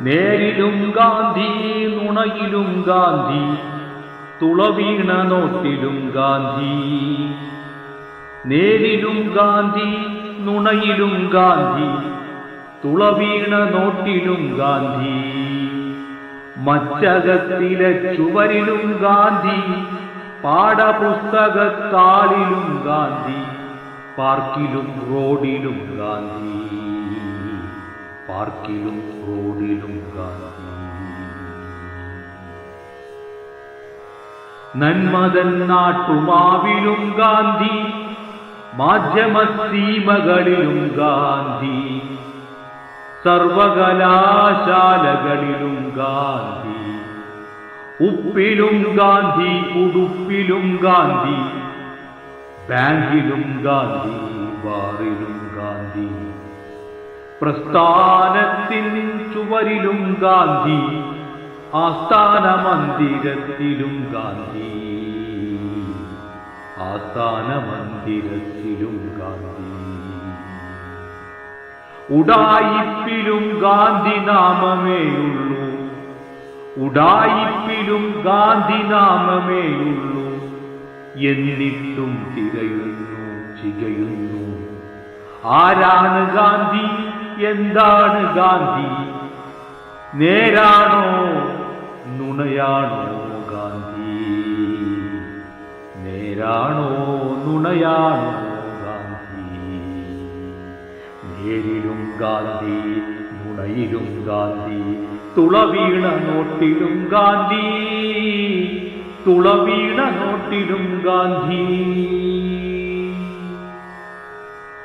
നേരിലും ഗാന്ധി നുണയിലും ഗാന്ധി തുളവീണ നോട്ടിലും ഗാന്ധി. നേരിലും ഗാന്ധി നുണയിലും ഗാന്ധി തുളവീണ നോട്ടിലും ഗാന്ധി. മച്ചകത്തിലെ ചുവരിലും ഗാന്ധി പാഠപുസ്തകത്താളിലും ഗാന്ധി പാർക്കിലും റോഡിലും ഗാന്ധി. പാർക്കിലും റോഡിലും ഗാന്ധി നന്മതൻ നാട്ടുമാവിലും ഗാന്ധി മാധ്യമസീമകളിലും ഗാന്ധി സർവകലാശാലകളിലും ഗാന്ധി ഉപ്പിലും ഗാന്ധി ഉടുപ്പിലും ഗാന്ധി ബാങ്കിലും ഗാന്ധി ബാറിലും ഗാന്ധി. പ്രസ്ഥാനത്തിൻ ചുവരിലും ഗാന്ധി ആസ്ഥാന മന്ദിരത്തിലും ഗാന്ധി. ആസ്ഥാന മന്ദിരത്തിലും ഗാന്ധി. ഉടായിപ്പിലും ഗാന്ധി നാമമേയുള്ളൂ ഉടായിപ്പിലും ഗാന്ധി നാമമേയുള്ളൂ എന്നിട്ടും തിരയുന്നു ചികയുന്നു. ആരാണ് ഗാന്ധി? എന്താണ് ഗാന്ധി? നേരാണോ നുണയാണോ ഗാന്ധി? നേരാണോ നുണയാണോ ഗാന്ധി? നേരിലും ഗാന്ധി നുണയിലും ഗാന്ധി തുളവീണ നോട്ടിലും ഗാന്ധി തുളവീണ നോട്ടിലും ഗാന്ധി.